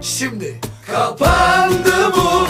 Şimdi kapandı bu